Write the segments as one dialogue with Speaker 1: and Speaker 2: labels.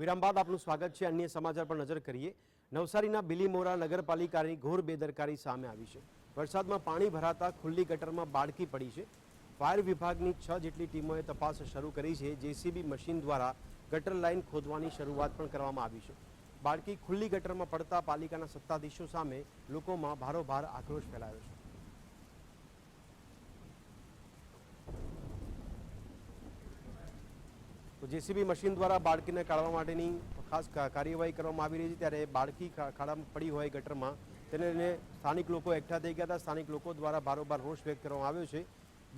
Speaker 1: વિરામ બાદ આપનું સ્વાગત છે. અન્ય સમાચાર પર નજર કરીએ. નવસારીના બિલીમોરા નગરપાલિકાની ઘોર બેદરકારી સામે આવી છે. વરસાદમાં પાણી ભરાતા ખુલ્લી ગટરમાં બાળકી પડી છે. ફાયર વિભાગની છ જેટલી ટીમોએ તપાસ શરૂ કરી છે. જેસીબી મશીન દ્વારા ગટર લાઇન ખોદવાની શરૂઆત પણ કરવામાં આવી છે. બાળકી ખુલ્લી ગટરમાં પડતા પાલિકાના સત્તાધીશો સામે લોકોમાં ભારોભાર આક્રોશ ફેલાયો છે. જેસીબી મશીન દ્વારા બાળકીને કાઢવા માટેની ખાસ કાર્યવાહી કરવામાં આવી રહી છે. ત્યારે બાળકી ખાડામાં પડી હોય ગટરમાં, તેને સ્થાનિક લોકો એકઠા થઈ ગયા હતા. સ્થાનિક લોકો દ્વારા બારોબાર રોષ વ્યક્ત કરવામાં આવ્યો છે.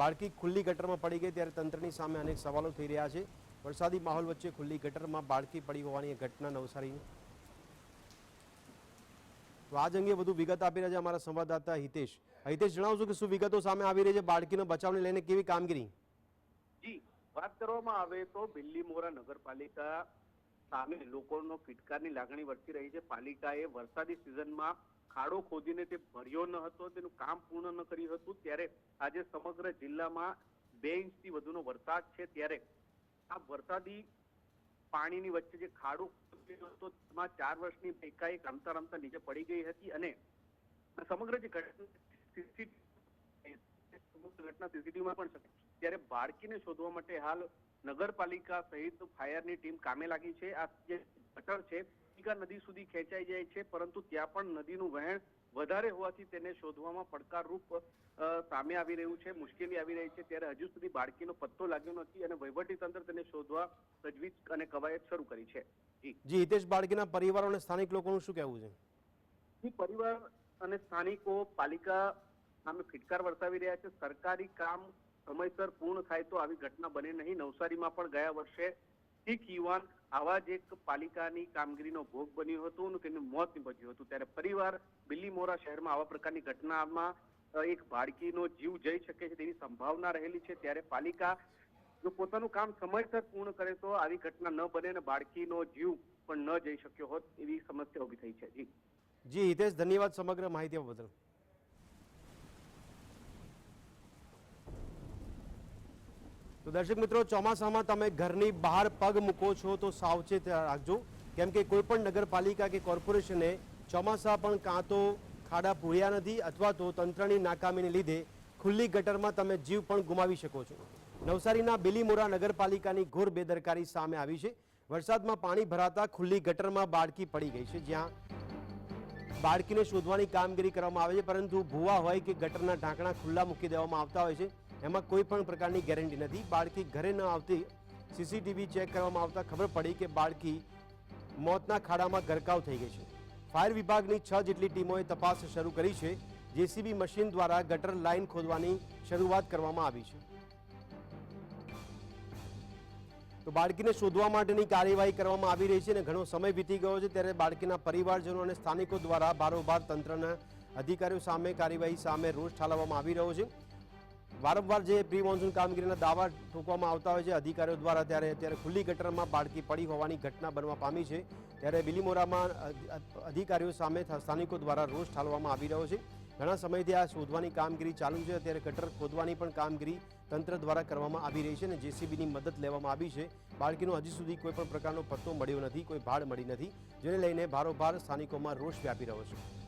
Speaker 1: બાળકી ખુલ્લી ગટરમાં પડી ગઈ ત્યારે તંત્રની સામે અનેક સવાલો થઈ રહ્યા છે. વરસાદી માહોલ વચ્ચે ખુલ્લી ગટરમાં બાળકી પડી હોવાની ઘટના નવસારીની તો આજ અંગે વધુ વિગત આપી રહ્યા છે અમારા સંવાદદાતા હિતેશ. હિતેશ, જણાવશો કે શું વિગતો સામે આવી રહી છે? બાળકીનો બચાવને લઈને કેવી કામગીરી?
Speaker 2: જી. વાત કરવામાં આવે તો બિલ્લીમોરા નગરપાલિકા સામે લોકોનો ફિટકારની લાગણી વર્તી રહી છે. પાલિકાએ વરસાદી સિઝનમાં ખાડો ખોદીને તે ભર્યો ન હતો, તેનું કામ પૂર્ણ ન કર્યું હતું. ત્યારે આજે સમગ્ર જિલ્લામાં બે ઇંચથી વધુનો વરસાદ છે. ત્યારે આ વરસાદી પાણીની વચ્ચે જે ખાડો હતો, તેમાં ચાર વર્ષની એકાએક રમતા રમતા નીચે પડી ગઈ હતી અને સમગ્ર જે ઘટના ઘટના સીસીટીવીમાં પણ છે. ત્યારે બાળકીને શોધવા માટે હાલ નગરપાલિકા સહિત ફાયરની ટીમ કામે લાગી છે. આ જે ગટર છે ટીકા નદી સુધી ખેંચાઈ જાય છે પરંતુ ત્યાં પણ નદીનું વહેણ વધારે હોવાથી તેને શોધવામાં પડકારરૂપ સામે આવી રહ્યું છે મુશ્કેલી આવી રહી છે. ત્યારે હજુ સુધી બાળકીનો પત્તો લાગ્યો નથી અને વહીવટી તંત્ર તેને શોધવા તજવીજ અને કવાયત શરૂ કરી છે. જી.
Speaker 1: જી હિતેશ બાળકીના પરિવારો અને સ્થાનિક લોકોનું શું કહેવું છે?
Speaker 2: પરિવાર અને સ્થાનિકો પાલિકા સામે ફિટકાર વર્તાવી રહ્યા છે. સરકારી કામ સમયસર પૂર્ણ થાય તો આવી ઘટના બને નહીં. નવસારીમાં પણ ગયા વર્ષે શીખ યુવાન આવા જ એક પાલિકાની કામગીરીનો ભોગ બન્યું હતું તેનું મોત નીપજ્યું હતું. ત્યારે પરિવાર બિલ્લીમોરા શહેરમાં આવા પ્રકારની ઘટનામાં એક બાળકીનો જીવ જઈ શકે છે તેવી સંભાવના રહેલી છે. ત્યારે પાલિકા જો પોતાનું કામ સમયસર પૂર્ણ કરે તો આવી ઘટના ન બને અને બાળકીનો જીવ પણ ન જઈ શક્યો હોત એવી સમસ્યા ઊભી થઈ છે. જી.
Speaker 1: જી, હિતેશ, ધન્યવાદ સમગ્ર માહિતી બદલ. તો દર્શક મિત્રો, ચોમાસામાં તમે ઘરની બહાર પગ મૂકો છો તો સાવચેત રાખજો. કેમ કે કોઈ પણ નગરપાલિકા કે કોર્પોરેશને ચોમાસા પણ કાં તો ખાડા પૂર્યા નથી અથવા તો તંત્રની નાકામીને લીધે ખુલ્લી ગટરમાં તમે જીવ પણ ગુમાવી શકો છો. નવસારીના બિલીમોરા નગરપાલિકાની ઘોર બેદરકારી સામે આવી છે. વરસાદમાં પાણી ભરાતા ખુલ્લી ગટરમાં બાળકી પડી ગઈ છે. જ્યાં બાળકીને શોધવાની કામગીરી કરવામાં આવે છે, પરંતુ ભૂવા હોય કે ગટરના ઢાંકણા ખુલ્લા મૂકી દેવામાં આવતા હોય છે. એમાં કોઈ પણ પ્રકારની ગેરંટી નથી. બાળકી ઘરે ન આવતી સીસીટીવી ચેક કરવામાં આવતા ખબર પડી કે બાળકી મોતના ખાડામાં ગરકાવ થઈ ગઈ છે. ફાયર વિભાગની છ જેટલી ટીમોએ તપાસ શરૂ કરી છે. જેસીબી મશીન દ્વારા ગટર લાઇન ખોદવાની શરૂઆત કરવામાં આવી છે. તો બાળકીને શોધવા માટેની કાર્યવાહી કરવામાં આવી રહી છે અને ઘણો સમય વીતી ગયો છે ત્યારે બાળકીના પરિવારજનો અને સ્થાનિકો દ્વારા બારોબાર તંત્રના અધિકારીઓ સામે કાર્યવાહી સામે રોષ ઠાલવવામાં આવી રહ્યો છે. વારંવાર જે પ્રી મોન્સૂન કામગીરીના દાવા ઠોકવામાં આવતા હોય છે, અધિકારીઓ દ્વારા ત્યારે અત્યારે ખુલ્લી ગટરમાં બાળકી પડી હોવાની ઘટના બનવા પામી છે. ત્યારે બિલીમોરામાં અધિકારીઓ સામે સ્થાનિકો દ્વારા રોષ ઠાલવામાં આવી રહ્યો છે. ઘણા સમયથી આ શોધવાની કામગીરી ચાલુ છે. અત્યારે ગટર ખોદવાની પણ કામગીરી તંત્ર દ્વારા કરવામાં આવી રહી છે અને જેસીબીની મદદ લેવામાં આવી છે. બાળકીનો હજી સુધી કોઈ પણ પ્રકારનો પત્તો મળ્યો નથી, કોઈ ભાડ મળી નથી, જેને લઈને ભારોભાર સ્થાનિકોમાં રોષ વ્યાપી રહ્યો છે.